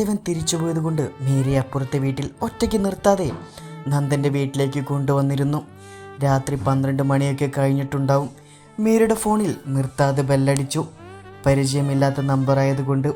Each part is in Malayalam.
ദേവൻ തിരിച്ചു പോയതുകൊണ്ട് മേരി അപ്പുറത്തെ വീട്ടിൽ ഒറ്റയ്ക്ക് നിർത്താതെ നന്ദന്റെ വീട്ടിലേക്ക് കൊണ്ടുവന്നിരുന്നു. രാത്രി പന്ത്രണ്ട് മണിയൊക്കെ കഴിഞ്ഞിട്ടുണ്ടാവും. മീരയുടെ ഫോണിൽ നിർത്താതെ ബെല്ലടിച്ചു. പരിചയമില്ലാത്ത നമ്പറായതുകൊണ്ട്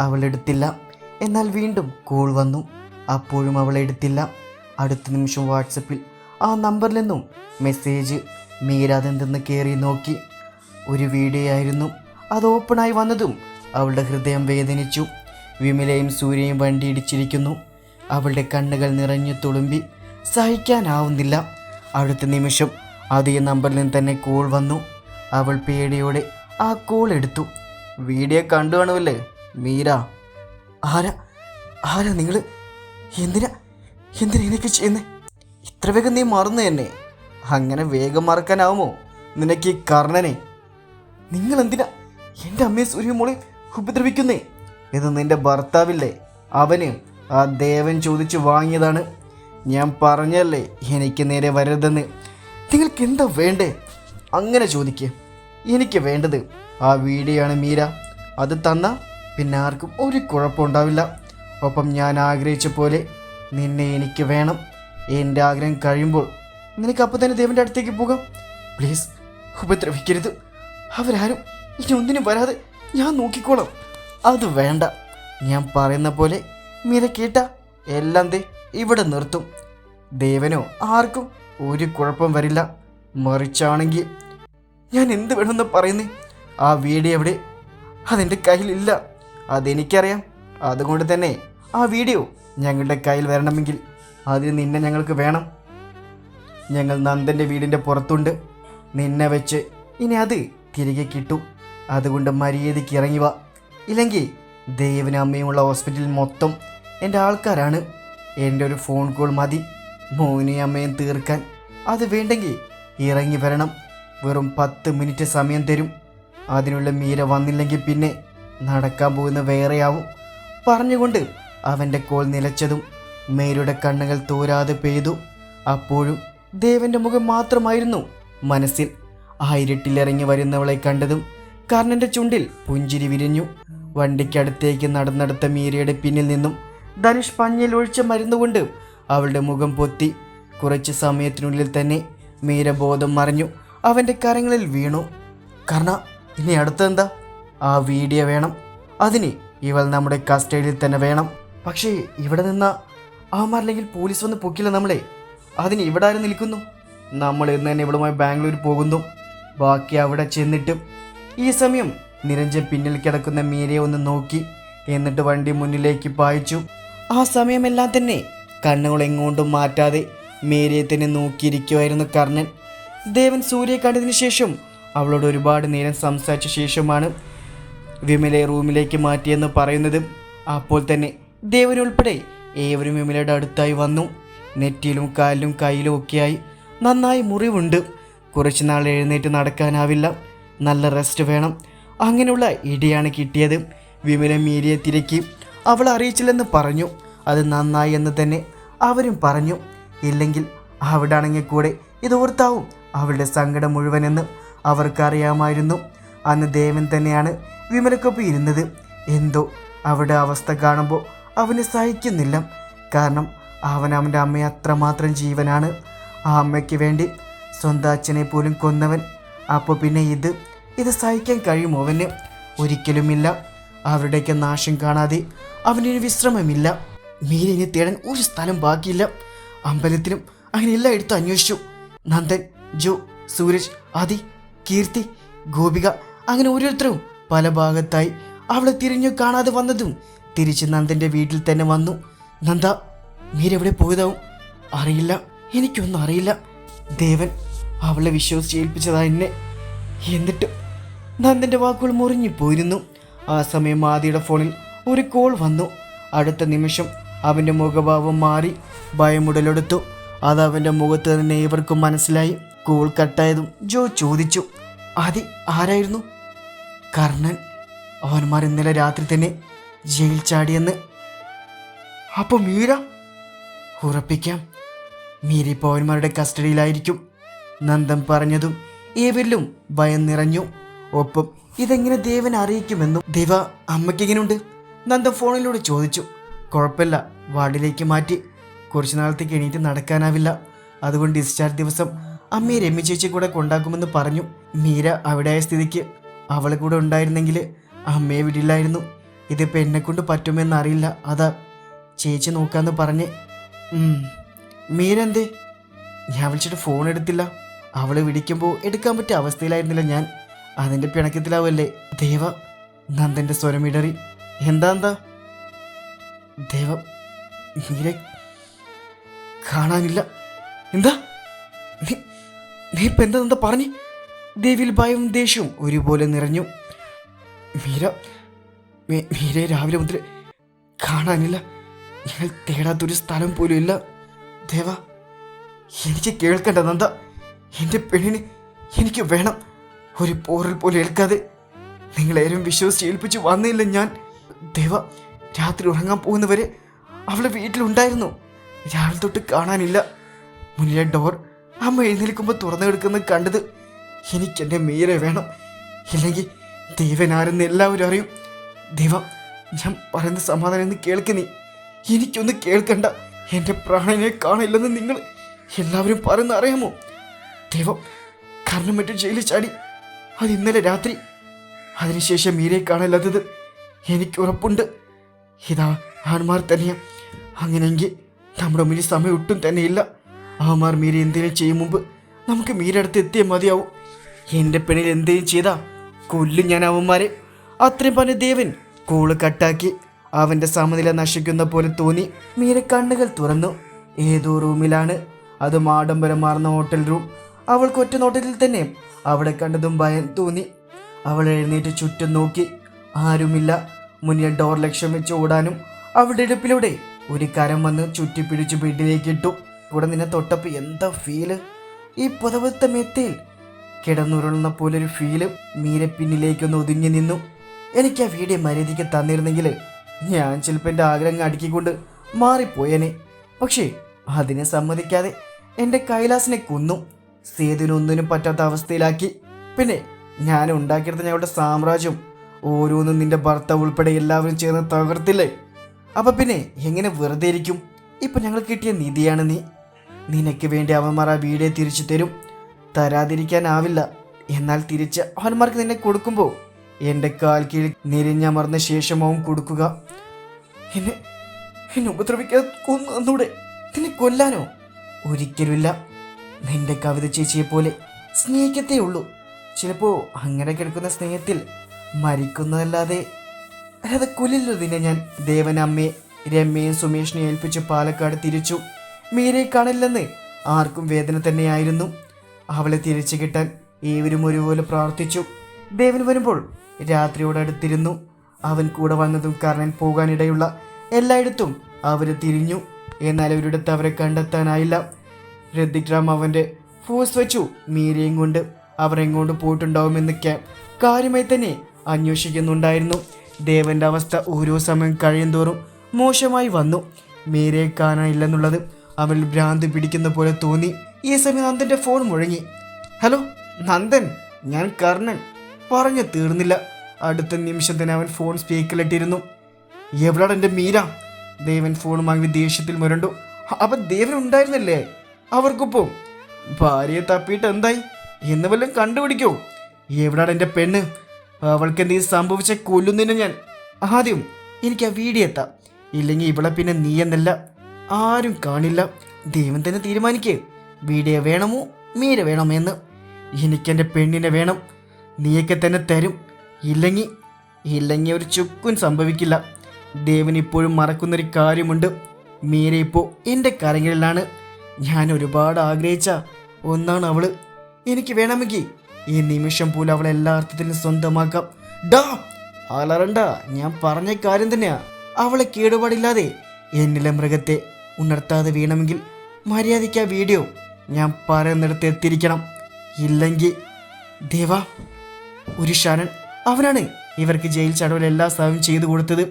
അവൾ എടുത്തില്ല. എന്നാൽ വീണ്ടും കോൾ വന്നു. അപ്പോഴും അവൾ എടുത്തില്ല. അടുത്ത നിമിഷം വാട്സപ്പിൽ ആ നമ്പറിൽ നിന്നും മെസ്സേജ് മീര അതെന്തെന്ന് കയറി നോക്കി. ഒരു വീഡിയോ ആയിരുന്നു. അത് ഓപ്പണായി വന്നതും അവളുടെ ഹൃദയം വേദനിച്ചു. വിമലയും സൂര്യയും വണ്ടി ഇടിച്ചിരിക്കുന്നു. അവളുടെ കണ്ണുകൾ നിറഞ്ഞു തുളുമ്പി. സഹിക്കാനാവുന്നില്ല. അടുത്ത നിമിഷം അതേ നമ്പറിൽ നിന്ന് തന്നെ കോൾ വന്നു. അവൾ പേടിയോടെ ആ കോൾ എടുത്തു. വീഡിയോ കണ്ടു കാണുമല്ലേ? മീര. ആരാ? ആരാ നിങ്ങൾ എന്തിനാ? എന്തിനാ ഇതൊക്കെ ചെയ്യുന്നത് ഇത്ര വേഗം നീ മറന്നു തന്നെ അങ്ങനെ വേഗം മറക്കാനാവുമോ? നിനക്ക് ഈ കർണനെ. നിങ്ങൾ എന്തിനാ എന്റെ അമ്മയെ സൂര്യമോളെ ഉപദ്രവിക്കുന്നേ? ഇത് നിന്റെ ഭർത്താവില്ലേ? അവന് ആ ദേവൻ ചോദിച്ചു വാങ്ങിയതാണ്. ഞാൻ പറഞ്ഞല്ലേ എനിക്ക് നേരെ വരരുതെന്ന്. നിങ്ങൾക്ക് എന്താ വേണ്ടേ? അങ്ങനെ ചോദിക്കുക എനിക്ക് വേണ്ടത് ആ വീടിയാണ് മീര. അത് തന്ന പിന്നെ ആർക്കും ഒരു കുഴപ്പമുണ്ടാവില്ല. ഒപ്പം ഞാൻ ആഗ്രഹിച്ച പോലെ നിന്നെ എനിക്ക് വേണം. എന്റെ ആഗ്രഹം കഴിയുമ്പോൾ നിനക്ക് അപ്പം തന്നെ ദേവന്റെ അടുത്തേക്ക് പോകാം. പ്ലീസ് ഉപദ്രവിക്കരുത്. അവരാരും ഇനി ഒന്നിനും വരാതെ ഞാൻ നോക്കിക്കോളാം. അത് വേണ്ട. ഞാൻ പറയുന്ന പോലെ മീര കേട്ട എല്ലാം ദേ ഇവിടെ നിർത്തും. ദേവനോ ആർക്കും ഒരു കുഴപ്പം വരില്ല. മറിച്ചാണെങ്കിൽ ഞാൻ എന്ത് വേണമെന്ന് പറയുന്നേ? ആ വീഡിയോ എവിടെ? അതെന്റെ കയ്യിലില്ല. അതെനിക്കറിയാം. അതുകൊണ്ട് തന്നെ ആ വീഡിയോ ഞങ്ങളുടെ കയ്യിൽ വരണമെങ്കിൽ അതിന് നിന്നെ ഞങ്ങൾക്ക് വേണം. ഞങ്ങൾ നന്ദന്റെ വീടിന്റെ പുറത്തുണ്ട്. നിന്നെ വെച്ച് ഇനി അത് തിരികെ കിട്ടും. അതുകൊണ്ട് മര്യാദയ്ക്ക് ഇറങ്ങി വാ. ഇല്ലെങ്കിൽ ദേവനും അമ്മയുമുള്ള ഹോസ്പിറ്റലിൽ മൊത്തം എന്റെ ആൾക്കാരാണ്. എന്റെ ഒരു ഫോൺ കോൾ മതി. മോനെയും അമ്മയും തീർക്കാൻ. അത് വേണ്ടെങ്കിൽ ഇറങ്ങി വരണം. വെറും പത്ത് മിനിറ്റ് സമയം തരും. അതിനുള്ള മീര വന്നില്ലെങ്കിൽ പിന്നെ നടക്കാൻ പോകുന്ന വേറെയാവും. പറഞ്ഞുകൊണ്ട് അവന്റെ കോൾ നിലച്ചതും മേരുടെ കണ്ണുകൾ തോരാതെ പെയ്തു. അപ്പോഴും ദേവന്റെ മുഖം മാത്രമായിരുന്നു മനസ്സിൽ. ആ ഇരുട്ടിലിറങ്ങി വരുന്നവളെ കണ്ടതും കർണന്റെ ചുണ്ടിൽ പുഞ്ചിരി വിരിഞ്ഞു. വണ്ടിക്കടുത്തേക്ക് നടന്നെടുത്ത മീരയുടെ പിന്നിൽ നിന്നും ധനുഷ് പഞ്ഞിൽ ഒഴിച്ച മരുന്നുകൊണ്ട് അവളുടെ മുഖം പൊത്തി. കുറച്ച് സമയത്തിനുള്ളിൽ തന്നെ മീര ബോധം മറിഞ്ഞു. അവന്റെ കരങ്ങളിൽ വീണു. കർണ ഇനി അടുത്തെന്താ? ആ വീഡിയോ വേണം. അതിന് ഇവൾ നമ്മുടെ കസ്റ്റഡിയിൽ തന്നെ വേണം. പക്ഷേ ഇവിടെ നിന്ന? അവന്മാരില്ലെങ്കിൽ പോലീസ് വന്ന് പൊക്കില്ല നമ്മളെ. അതിന് ഇവിടെ ആരും നിൽക്കുന്നു? നമ്മൾ ഇന്ന് തന്നെ ഇവളുമായി ബാംഗ്ലൂർ പോകുന്നു. ബാക്കി അവിടെ ചെന്നിട്ടും ഈ സമയം നിരഞ്ജൻ പിന്നിൽ കിടക്കുന്ന മീരയെ ഒന്ന് നോക്കി എന്നിട്ട് വണ്ടി മുന്നിലേക്ക് പായിച്ചു. ആ സമയമെല്ലാം തന്നെ കണ്ണുകൾ എങ്ങോട്ടും മാറ്റാതെ മീരയെ തന്നെ നോക്കിയിരിക്കുമായിരുന്നു കർണൻ. ദേവൻ സൂര്യയെ കണ്ടതിന് ശേഷം അവളോട് ഒരുപാട് നേരം സംസാരിച്ച ശേഷമാണ് വിമലയെ റൂമിലേക്ക് മാറ്റിയെന്ന് പറയുന്നത്. അപ്പോൾ തന്നെ ദേവൻ ഉൾപ്പെടെ ഏവരും വിമലയുടെ അടുത്തായി വന്നു. നെറ്റിയിലും കാലിലും കയ്യിലും ഒക്കെയായി നന്നായി മുറിവുണ്ട്. കുറച്ച് നാൾ എഴുന്നേറ്റ് നടക്കാനാവില്ല. നല്ല റെസ്റ്റ് വേണം. അങ്ങനെയുള്ള ഇടിയാണ് കിട്ടിയത്. വിമല മീരിയെ തിരക്കി. അവൾ അറിയിച്ചില്ലെന്ന് പറഞ്ഞു. അത് നന്നായി എന്ന് തന്നെ അവരും പറഞ്ഞു. ഇല്ലെങ്കിൽ അവിടാണെങ്കിൽ കൂടെ ഇത് ഓർത്താവും അവളുടെ സങ്കടം മുഴുവനെന്ന് അവർക്കറിയാമായിരുന്നു. അന്ന് ദേവൻ തന്നെയാണ് വിമലക്കൊപ്പം ഇരുന്നത്. എന്തോ അവിടെ അവസ്ഥ കാണുമ്പോൾ അവന് സഹിക്കുന്നില്ല. കാരണം അവൻ അവന്റെ അമ്മയെ അത്രമാത്രം ജീവനാണ്. ആ അമ്മയ്ക്ക് വേണ്ടി സ്വന്തം അച്ഛനെ പോലും കൊന്നവൻ. അപ്പോൾ പിന്നെ ഇത് ഇത് സഹിക്കാൻ കഴിയുമോ അവന്. ഒരിക്കലുമില്ല. അവരുടെയൊക്കെ നാശം കാണാതെ അവനൊരു വിശ്രമമില്ല. മീരനെ തേടാൻ ഒരു സ്ഥലം ബാക്കിയില്ല. അമ്പലത്തിലും അങ്ങനെ എല്ലായിടത്തും അന്വേഷിച്ചു. നന്ദൻ ജോ സൂരജ് ആദി കീർത്തി ഗോപിക അങ്ങനെ ഓരോരുത്തരും പല ഭാഗത്തായി അവളെ തിരിഞ്ഞു കാണാതെ വന്നതും തിരിച്ച് നന്ദന്റെ വീട്ടിൽ തന്നെ വന്നു. നന്ദ മീരെവിടെ പോയതാവും? അറിയില്ല. എനിക്കൊന്നും അറിയില്ല. ദേവൻ അവളെ വിശ്വസിച്ച് ഏൽപ്പിച്ചതാ എന്നെ. എന്നിട്ട് നന്ദന്റെ വാക്കുകൾ മുറിഞ്ഞുപോയിരുന്നു ആ സമയം ആദിയുടെ ഫോണിൽ ഒരു കോൾ വന്നു. അടുത്ത നിമിഷം അവന്റെ മുഖഭാവം മാറി ഭയമുടലെടുത്തു. അത് അവന്റെ മുഖത്ത് തന്നെ ഇവർക്കും മനസ്സിലായി. കോൾ കട്ടായതും ജോ ചോദിച്ചു ആദി ആരായിരുന്നു? കർണൻ. അവന്മാർ ഇന്നലെ രാത്രി തന്നെ ജയിൽ ചാടിയെന്ന്. അപ്പോൾ മീര? ഉറപ്പിക്കാം. മീര ഇപ്പോൾ അവന്മാരുടെ കസ്റ്റഡിയിലായിരിക്കും. നന്ദം പറഞ്ഞതും ഏവരിലും ഭയം നിറഞ്ഞു. ഒപ്പം ഇതെങ്ങനെ ദേവൻ അറിയിക്കുമെന്നും ദേവ അമ്മയ്ക്കെങ്ങനെയുണ്ട് നന്ദ ഫോണിലൂടെ ചോദിച്ചു. കുഴപ്പമില്ല വാർഡിലേക്ക് മാറ്റി. കുറച്ച് നാളത്തേക്ക് എണീറ്റ് നടക്കാനാവില്ല. അതുകൊണ്ട് ഡിസ്ചാർജ് ദിവസം അമ്മയെ രമ്യ ചേച്ചി കൂടെ കൊണ്ടാക്കുമെന്ന് പറഞ്ഞു. മീര അവിടെ ആയ സ്ഥിതിക്ക്. അവളെ കൂടെ ഉണ്ടായിരുന്നെങ്കിൽ അമ്മയെ വിടില്ലായിരുന്നു. ഇതിപ്പോൾ എന്നെ കൊണ്ട് പറ്റുമെന്ന് അറിയില്ല അതാ. ചേച്ചി നോക്കാന്ന് പറഞ്ഞ്. മീര എന്തേ? ഞാൻ വിളിച്ചിട്ട് ഫോൺ എടുത്തില്ല. അവൾ വിളിക്കുമ്പോൾ എടുക്കാൻ പറ്റിയ അവസ്ഥയിലായിരുന്നില്ല ഞാൻ. അതിന്റെ പിണക്കത്തിലാവല്ലേ? ദേവ നന്ദന്റെ സ്വരമിടറി എന്താ എന്താ? ദേവ നീരെ കാണാനില്ല. എന്താ? നീ ഇപ്പം എന്താ എന്താ പറഞ്ഞു? ദേവിയിൽ ഭയവും ദേഷ്യവും ഒരുപോലെ നിറഞ്ഞു. മീര മീരെ രാവിലെ മുതൽ കാണാനില്ല. ഞങ്ങൾ തേടാത്തൊരു സ്ഥലം പോലും ഇല്ല. ദേവ എനിക്ക് കേൾക്കണ്ട നന്ദ. എന്റെ പെണ്ണിന് എനിക്ക് വേണം. ഒരു പോറൽ പോലും ഏൽക്കാതെ നിങ്ങളേരും വിശ്വസിച്ച് ഏൽപ്പിച്ച് വന്നില്ല ഞാൻ. ദേവ രാത്രി ഉറങ്ങാൻ പോകുന്നവരെ അവളെ വീട്ടിലുണ്ടായിരുന്നു. രാവിലെ തൊട്ട് കാണാനില്ല. മുന്നിലെ ഡോർ അമ്മ എഴുന്നേൽക്കുമ്പോൾ തുറന്നു കിടക്കുന്നത് കണ്ടത് എനിക്കെന്റെ മീരെ വേണം. ഇല്ലെങ്കിൽ ദൈവനാരെന്ന് എല്ലാവരും അറിയും. ദൈവം ഞാൻ പറയുന്ന സമാധാനം എന്ന് കേൾക്ക് നീ. എനിക്കൊന്ന് കേൾക്കണ്ട. എന്റെ പ്രാണനെ കാണില്ലെന്ന് നിങ്ങൾ എല്ലാവരും പറയുന്ന അറിയാമോ? ദൈവം കാരണം മറ്റും ജയിലിൽ ചാടി അത് ഇന്നലെ രാത്രി. അതിനുശേഷം മീരയെ കാണില്ലാത്തത് എനിക്ക് ഉറപ്പുണ്ട്. ഇതാ ആൺമാർ തന്നെയാ. അങ്ങനെയെങ്കിൽ നമ്മുടെ മുന്നിൽ സമയം ഒട്ടും തന്നെയില്ല. അവന്മാർ മീര എന്തെങ്കിലും ചെയ്യും മുമ്പ് നമുക്ക് മീരടുത്ത് എത്തിയേ മതിയാവും. എന്റെ പെണ്ണിൽ എന്തെങ്കിലും ചെയ്താ കൊല്ലും ഞാൻ അവന്മാരെ. അത്രയും പറഞ്ഞ ദേവൻ കൂൾ കട്ടാക്കി അവന്റെ സമനില നശിക്കുന്ന പോലെ തോന്നി. മീര കണ്ണുകൾ തുറന്നു. ഏതോ റൂമിലാണ്. അതും ആഡംബരമാർന്ന ഹോട്ടൽ റൂം. അവൾക്ക് ഒറ്റ നോട്ടത്തിൽ തന്നെ അവിടെ കണ്ടതും ഭയം തോന്നി. അവൾ എഴുന്നേറ്റ് ചുറ്റും നോക്കി. ആരുമില്ല. മുന്നിൽ ഡോർ ലക്ഷ്യം വെച്ച് ഓടാനും അവളുടെ ഇടുപ്പിലൂടെ ഒരു കരം വന്ന് ചുറ്റിപ്പിടിച്ച് ബെഡിലേക്ക് ഇട്ടു. ഇവിടെ നിന്നെ തൊട്ടപ്പോൾ എന്താ ഫീൽ ഈ പുതവത്ത മെത്തയിൽ കിടന്നുരുളുന്ന പോലൊരു ഫീൽ മീരെ പിന്നിലേക്കൊന്ന് ഒതുങ്ങി നിന്നു. എനിക്ക് ആ വീഡിയോ മര്യാദയ്ക്ക് തന്നിരുന്നെങ്കിൽ ഞാൻ ചിലപ്പോൾ എന്റെ ആഗ്രഹം അടുക്കിക്കൊണ്ട് മാറിപ്പോയേനെ. പക്ഷേ അതിനെ സമ്മതിക്കാതെ എന്റെ കൈലാസിനെ കൊന്നു. സേതുവിനൊന്നിനും പറ്റാത്ത അവസ്ഥയിലാക്കി. പിന്നെ ഞാൻ ഉണ്ടാക്കിയെടുത്ത ഞങ്ങളുടെ സാമ്രാജ്യം ഓരോന്നും നിന്റെ ഭർത്താവ് ഉൾപ്പെടെ എല്ലാവരും ചേർന്ന് തകർത്തില്ലേ? അപ്പൊ പിന്നെ എങ്ങനെ വെറുതെ ഇരിക്കും? ഇപ്പൊ ഞങ്ങൾ കിട്ടിയ നിധിയാണ് നീ. നിനക്ക് വേണ്ടി അവന്മാർ ആ വീടേ തിരിച്ചു തരും. തരാതിരിക്കാനാവില്ല. എന്നാൽ തിരിച്ച് അവന്മാർക്ക് നിന്നെ കൊടുക്കുമ്പോൾ എന്റെ കാൽ കീഴിൽ നിരിഞ്ഞമർന്ന ശേഷമാവും കൊടുക്കുക. എന്നെ എന്നെ ഉപദ്രവിക്കാതെ കൊന്നൂടെ നിന്നെ കൊല്ലാനോ? ഒരിക്കലുമില്ല. നിന്റെ കവിത ചേച്ചിയെ പോലെ സ്നേഹിക്കത്തേ ഉള്ളൂ. ചിലപ്പോ അങ്ങനെ കിടക്കുന്ന സ്നേഹത്തിൽ മരിക്കുന്നതല്ലാതെ അത് കൊല്ലില്ല നിന്നെ ഞാൻ ദേവനമ്മയെ രമ്യയും സുമേഷിനെ ഏൽപ്പിച്ച് പാലക്കാട് തിരിച്ചു. മീരെ കാണില്ലെന്ന് ആർക്കും വേദന തന്നെയായിരുന്നു. അവളെ തിരിച്ചു കിട്ടാൻ ഏവരും ഒരുപോലെ പ്രാർത്ഥിച്ചു. ദേവൻ വരുമ്പോൾ രാത്രിയോടടുത്തിരുന്നു അവൻ കൂടെ വന്നതും കർണൻ പോകാനിടയുള്ള എല്ലായിടത്തും അവർ തിരിഞ്ഞു. എന്നാൽ അവരിടത്ത് അവരെ കണ്ടെത്താനായില്ല. ഋതിക് റാം അവന്റെ ഫോഴ്സ് വെച്ചു. മീരയും കൊണ്ട് അവരെങ്ങോട്ട് പോയിട്ടുണ്ടാവുമെന്ന് ക്യാം കാര്യമായി തന്നെ അന്വേഷിക്കുന്നുണ്ടായിരുന്നു. ദേവന്റെ അവസ്ഥ ഓരോ സമയം കഴിയുന്തോറും മോശമായി വന്നു. മീരയെ കാണാനില്ലെന്നുള്ളത് അവൻ ഭ്രാന്ത് പിടിക്കുന്ന പോലെ തോന്നി. ഈ സമയം നന്ദന്റെ ഫോൺ മുഴങ്ങി. ഹലോ നന്ദൻ ഞാൻ കർണൻ. പറഞ്ഞു തീർന്നില്ല. അടുത്ത നിമിഷം തന്നെ അവൻ ഫോൺ സ്പീക്കറിലിട്ടിരുന്നു. എവിടാണ് എന്റെ മീര? ദേവൻ ഫോണുമായി ദേഷ്യത്തിൽ മുരണ്ടു. അപ്പൊ ദേവൻ ഉണ്ടായിരുന്നല്ലേ? അവർക്കൊപ്പം. ഭാര്യയെ തപ്പിയിട്ട് എന്തായി? എന്ന് വല്ലതും കണ്ടുപിടിക്കോ? എവിടാണ് എന്റെ പെണ്ണ്? അവൾക്ക് എന്തെങ്കിലും സംഭവിച്ച കൊല്ലുന്നതിന് ഞാൻ ആദ്യം എനിക്ക് ആ വീഡിയോ എത്താം. ഇല്ലെങ്കിൽ ഇവിടെ പിന്നെ നീ എന്നല്ല. ആരും കാണില്ല. ദൈവം തന്നെ തീരുമാനിക്കേ. വീഡിയോ വേണമോ? മീര വേണമോ എന്ന്. എനിക്കെന്റെ പെണ്ണിനെ വേണം. നീയൊക്കെ തന്നെ തരും. ഇല്ലെങ്കിൽ ഇല്ലെങ്കിൽ ഒരു ചുക്കും സംഭവിക്കില്ല. ദേവൻ ഇപ്പോഴും മറക്കുന്നൊരു കാര്യമുണ്ട്. മീര ഇപ്പോൾ എന്റെ കരങ്ങളിലാണ്. ഞാൻ ഒരുപാട് ആഗ്രഹിച്ച ഒന്നാണ് അവൾ എനിക്ക് വേണമെങ്കിൽ ഈ നിമിഷം പോലും അവളെ എല്ലാ അർത്ഥത്തിലും സ്വന്തമാക്കാം. ഡാ അലറണ്ട ഞാൻ പറഞ്ഞ കാര്യം തന്നെയാ. അവളെ കേടുപാടില്ലാതെ എന്നിലെ മൃഗത്തെ ഉണർത്താതെ വീണമെങ്കിൽ മര്യാദയ്ക്ക് ആ വീഡിയോ ഞാൻ പറയുന്നിടത്ത് എത്തിയിരിക്കണം. ഇല്ലെങ്കിൽ ദേവ ഒരു ശരൺ. അവനാണ് ഇവർക്ക് ജയിൽ ചടവിൽ എല്ലാ സഹായം ചെയ്തു കൊടുത്തത്.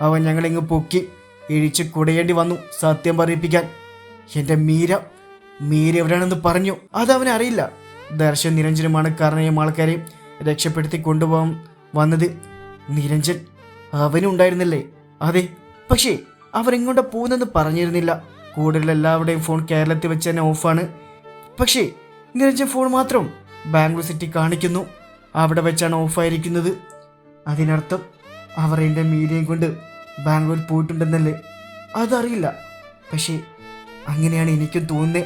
അവൻ ഞങ്ങളിങ്ങ് പൊക്കി ഇഴിച്ച് കുടയേണ്ടി വന്നു സത്യം പറയിപ്പിക്കാൻ. എന്റെ മീര മീര എവിടെയാണെന്ന് പറഞ്ഞു. അത് അവനറിയില്ല ദർശൻ നിരഞ്ജനുമാണ് കാരണയും ആൾക്കാരെ രക്ഷപ്പെടുത്തി കൊണ്ടുപോകാൻ വന്നത്. നിരഞ്ജൻ അവനും ഉണ്ടായിരുന്നില്ലേ? അതെ. പക്ഷേ അവരെങ്ങോട്ടാ പോകുന്നെന്ന് പറഞ്ഞിരുന്നില്ല. കൂടുതൽ എല്ലാവരുടെയും ഫോൺ കേരളത്തിൽ വെച്ച് തന്നെ ഓഫാണ്. പക്ഷേ നിരഞ്ജൻ ഫോൺ മാത്രം ബാംഗ്ലൂർ സിറ്റി കാണിക്കുന്നു. അവിടെ വെച്ചാണ് ഓഫായിരിക്കുന്നത്. അതിനർത്ഥം അവർ എന്റെ മീഡിയയും കൊണ്ട് ബാംഗ്ലൂർ പോയിട്ടുണ്ടെന്നല്ലേ? അതറിയില്ല. പക്ഷേ അങ്ങനെയാണ് എനിക്കും തോന്നുന്നത്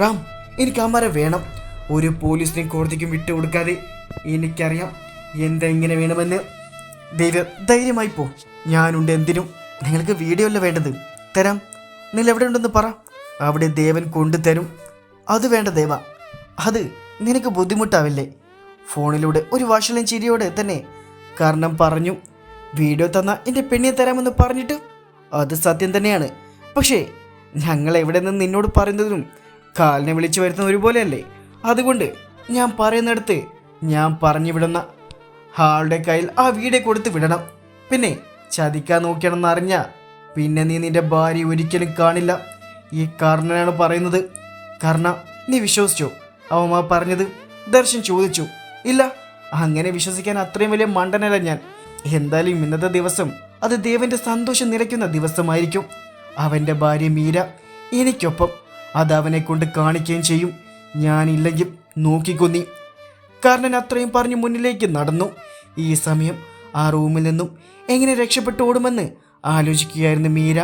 റാം എനിക്ക് അമ്മരെ വേണം. ഒരു പോലീസിനെയും കോടതിക്കും വിട്ടുകൊടുക്കാതെ എനിക്കറിയാം എന്തെങ്ങനെ വേണമെന്ന്. ദൈവ ധൈര്യമായി പോ. ഞാനുണ്ട് എന്തിനും. നിങ്ങൾക്ക് വീഡിയോ അല്ല വേണ്ടത്. തരാം. നിങ്ങൾ എവിടെ ഉണ്ടെന്ന് പറ. അവിടെ ദേവൻ കൊണ്ടുതരും അത് വേണ്ട ദേവ. അത് നിനക്ക് ബുദ്ധിമുട്ടാവില്ലേ? ഫോണിലൂടെ ഒരു വഷളം ചിരിയോടെ തന്നെ കാരണം പറഞ്ഞു വീഡിയോ തന്ന എന്റെ പെണ്ണിയെ തരാമെന്ന് പറഞ്ഞിട്ട്? അത് സത്യം തന്നെയാണ്. പക്ഷേ ഞങ്ങൾ എവിടെ നിന്ന് നിന്നോട് പറയുന്നതിനും കാലിനെ വിളിച്ചു വരുത്തുന്ന ഒരുപോലെയല്ലേ? അതുകൊണ്ട് ഞാൻ പറയുന്നിടത്ത് ഞാൻ പറഞ്ഞു വിടുന്ന ആളുടെ കയ്യിൽ ആ വീടെ കൊടുത്ത് വിടണം. പിന്നെ ചതിക്കാൻ നോക്കിയാണെന്ന് അറിഞ്ഞ പിന്നെ നീ നിന്റെ ഭാര്യ ഒരിക്കലും കാണില്ല. ഈ കർണനാണ് പറയുന്നത്. കർണ നീ വിശ്വസിച്ചോ? അവമ്മ പറഞ്ഞത് ദർശൻ ചോദിച്ചു. ഇല്ല അങ്ങനെ വിശ്വസിക്കാൻ അത്രയും വലിയ മണ്ടനല്ല ഞാൻ. എന്തായാലും ഇന്നത്തെ ദിവസം അത് ദേവന്റെ സന്തോഷം നിലയ്ക്കുന്ന ദിവസമായിരിക്കും. അവന്റെ ഭാര്യ മീര എനിക്കൊപ്പം അത് അവനെ കൊണ്ട് കാണിക്കുകയും ചെയ്യും. ഞാനില്ലെങ്കിൽ നോക്കിക്കൊന്നി കർണൻ അത്രയും പറഞ്ഞ് മുന്നിലേക്ക് നടന്നു. ഈ സമയം ആ റൂമിൽ നിന്നും എങ്ങനെ രക്ഷപ്പെട്ടു ഓടുമെന്ന് ആലോചിക്കുകയായിരുന്നു മീര.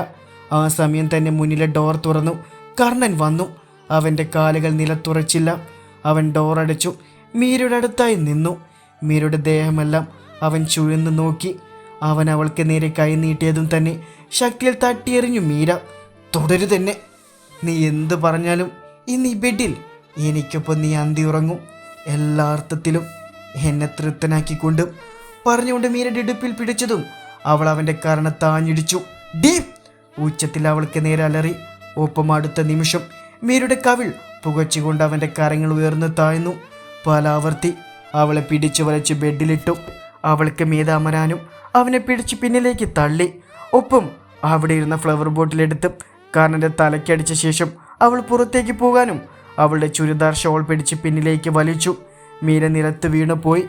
ആ സമയം തന്നെ മുന്നിലെ ഡോർ തുറന്നു. കർണൻ വന്നു. അവന്റെ കാലുകൾ നിലത്തുറച്ചില്ല അവൻ ഡോർ അടച്ചു. മീരയുടെ അടുത്തായി നിന്നു. മീരയുടെ ദേഹമെല്ലാം അവൻ ചുഴന്നു നോക്കി. അവൻ അവൾക്ക് നേരെ കൈ നീട്ടിയതും തന്നെ ശക്തിയിൽ തട്ടിയെറിഞ്ഞു മീര. തുടരു തന്നെ നീ എന്ത് പറഞ്ഞാലും ഇന്ന് ഈ ബെഡിൽ എനിക്കൊപ്പം നീ അന്തി ഉറങ്ങും. എല്ലാ അർത്ഥത്തിലും എന്നെ തൃപ്തനാക്കിക്കൊണ്ടും പറഞ്ഞുകൊണ്ട് മീരയുടെ ഇടുപ്പിൽ പിടിച്ചതും അവൾ അവന്റെ കാരണം താഞ്ഞിടിച്ചു. ഡീ! ഉച്ചത്തിൽ അവൾക്ക് നേരെ അലറി. ഒപ്പം അടുത്ത നിമിഷം മീരയുടെ കവിൾ പുകച്ചുകൊണ്ട് അവന്റെ കരങ്ങൾ ഉയർന്നു താഴ്ന്നു. പലാവർത്തി അവളെ പിടിച്ചു വലച്ച് ബെഡിലിട്ടു. അവൾക്ക് മീതെ അമരാനും അവനെ പിടിച്ച് പിന്നിലേക്ക് തള്ളി. ഒപ്പം അവിടെ ഇരുന്ന ഫ്ലവർ ബോട്ടിലെടുത്ത് കർണന്റെ തലക്കടിച്ച ശേഷം അവൾ പുറത്തേക്ക് പോകാനും അവളുടെ ചുരിദാർ ഷോൾ പിടിച്ച് പിന്നിലേക്ക് വലിച്ചു. മീര നിലത്ത് വീണുപോയി.